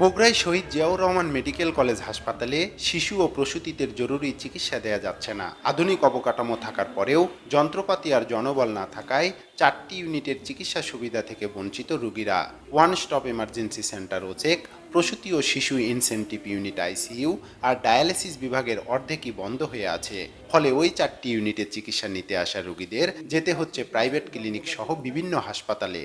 বগুড়ায় Shaheed Ziaur Rahman medical college হাসপাতালে শিশু ও প্রসূতিদের জরুরি চিকিৎসা দেয়া যাচ্ছে না। আধুনিক অবকাঠামো থাকার পরেও যন্ত্রপাতি আর জনবল না থাকায় চারটি ইউনিটের চিকিৎসা সুবিধা থেকে বঞ্চিত রোগীরা। ওয়ান স্টপ এমার্জেন্সি সেন্টার ওচেক প্রসূতি ও শিশু ইনসেন্টিভ ইউনিট আইসিইউ আর ডায়ালিসিস বিভাগের অর্ধেকই বন্ধ হয়ে আছে। ফলে ওই চারটি ইউনিটে চিকিৎসা নিতে আসা রোগীদের যেতে হচ্ছে প্রাইভেট ক্লিনিক সহ বিভিন্ন হাসপাতালে।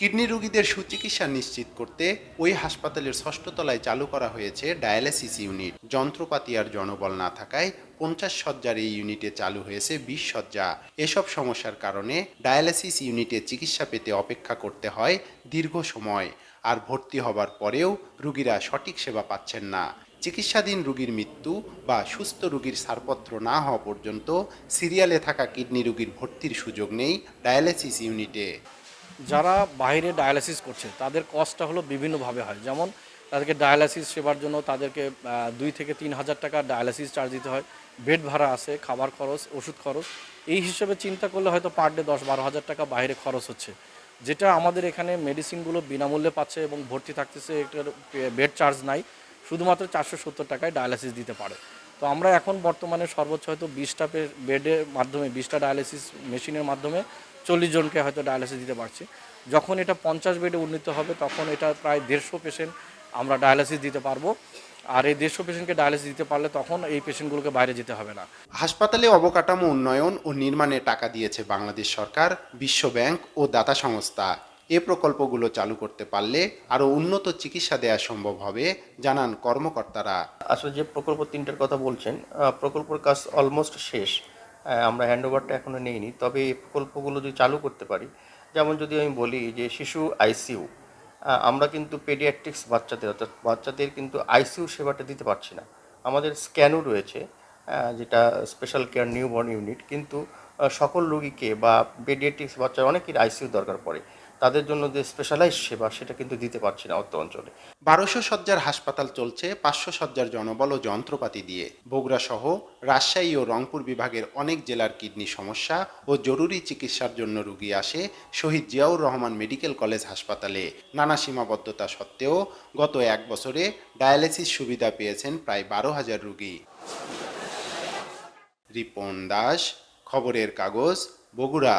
কিডনি রোগীদের সুচিকিৎসা নিশ্চিত করতে ওই হাসপাতালের ষষ্ঠ তলায় চালু করা হয়েছে ডায়ালিসিস ইউনিট। যন্ত্রপাতি আর জনবল না থাকায় পঞ্চাশ শয্যার এই ইউনিটে চালু হয়েছে বিশ শয্যা। এসব সমস্যার কারণে ডায়ালিসিস ইউনিটে চিকিৎসা পেতে অপেক্ষা করতে হয় দীর্ঘ সময়। আর ভর্তি হবার পরেও রুগীরা সঠিক সেবা পাচ্ছেন না। চিকিৎসাধীন রোগীর মৃত্যু বা সুস্থ রোগীর ছাড়পত্র না হওয়া পর্যন্ত সিরিয়ালে থাকা কিডনি রোগীর ভর্তির সুযোগ নেই ডায়ালিসিস ইউনিটে। যারা বাইরে ডায়ালিসিস করছে, তাদের কস্টটা হলো বিভিন্নভাবে হয়। যেমন তাদেরকে ডায়ালিসিস সেবার জন্য তাদেরকে দুই থেকে তিন হাজার টাকা ডায়ালিসিস চার্জ দিতে হয়। বেড ভাড়া আছে, খাবার খরচ, ওষুধ খরচ। এই হিসেবে চিন্তা করলে হয়তো পার ডে দশ বারো হাজার টাকা বাইরে খরচ হচ্ছে। যেটা আমাদের এখানে মেডিসিনগুলো বিনামূল্যে পাচ্ছে এবং ভর্তি থাকতেছে, এটার বেড চার্জ নাই। শুধুমাত্র চারশো সত্তর টাকায় ডায়ালিসিস দিতে পারে। তো আমরা এখন বর্তমানে সর্বোচ্চ হয়তো বিশটা বেডের মাধ্যমে, বিশটা ডায়ালিসিস মেশিনের মাধ্যমে চল্লিশ জনকে হয়তো ডায়ালিসিস দিতে পারছি। যখন এটা পঞ্চাশ বেডে উন্নীত হবে, তখন এটা প্রায় দেড়শো পেশেন্ট আমরা ডায়ালিসিস দিতে পারব। আর এই দেড়শো পেশেন্টকে ডায়ালিসিস দিতে পারলে তখন এই পেশেন্টগুলোকে বাইরে যেতে হবে না। হাসপাতালে অবকাঠামো উন্নয়ন ও নির্মাণে টাকা দিয়েছে বাংলাদেশ সরকার, বিশ্ব ব্যাংক ও দাতা সংস্থা। এ প্রকল্পগুলো চালু করতে পারলে আরও উন্নত চিকিৎসা দেওয়া সম্ভব হবে, জানান কর্মকর্তারা। আসলে যে প্রকল্প তিনটার কথা বলছেন প্রকল্পের কাজ অলমোস্ট শেষ। আমরা হ্যান্ডওভারটা এখনও নেইনি। তবে এই প্রকল্পগুলো যদি চালু করতে পারি, যেমন যদি আমি বলি যে শিশু আইসিইউ আমরা কিন্তু পেডিয়াট্রিক্স বাচ্চাদের, অর্থাৎ বাচ্চাদের কিন্তু আইসিইউ সেবাটা দিতে পারছি না। আমাদের স্ক্যানও রয়েছে যেটা স্পেশাল কেয়ার নিউবর্ন ইউনিট কিন্তু সকল রোগীকে বা পেডিয়াট্রিক্স বাচ্চার অনেকের আইসিইউ দরকার পড়ে। তাদের জন্য যে স্পেশালাইজ সেবা, সেটা কিন্তু দিতে পারছি না অত্র অঞ্চলে। বারোশো শয্যার হাসপাতাল চলছে পাঁচশো শয্যার জনবল ও যন্ত্রপাতি দিয়ে। বগুড়া সহ রাজশাহী ও রংপুর বিভাগের অনেক জেলার কিডনি সমস্যা ও জরুরি চিকিৎসার জন্য রুগী আসে শহীদ জিয়াউর রহমান মেডিকেল কলেজ হাসপাতালে। নানা সীমাবদ্ধতা সত্ত্বেও গত এক বছরে ডায়ালিসিস সুবিধা পেয়েছেন প্রায় বারো হাজার রুগী। রিপন দাস, খবরের কাগজ, বগুড়া।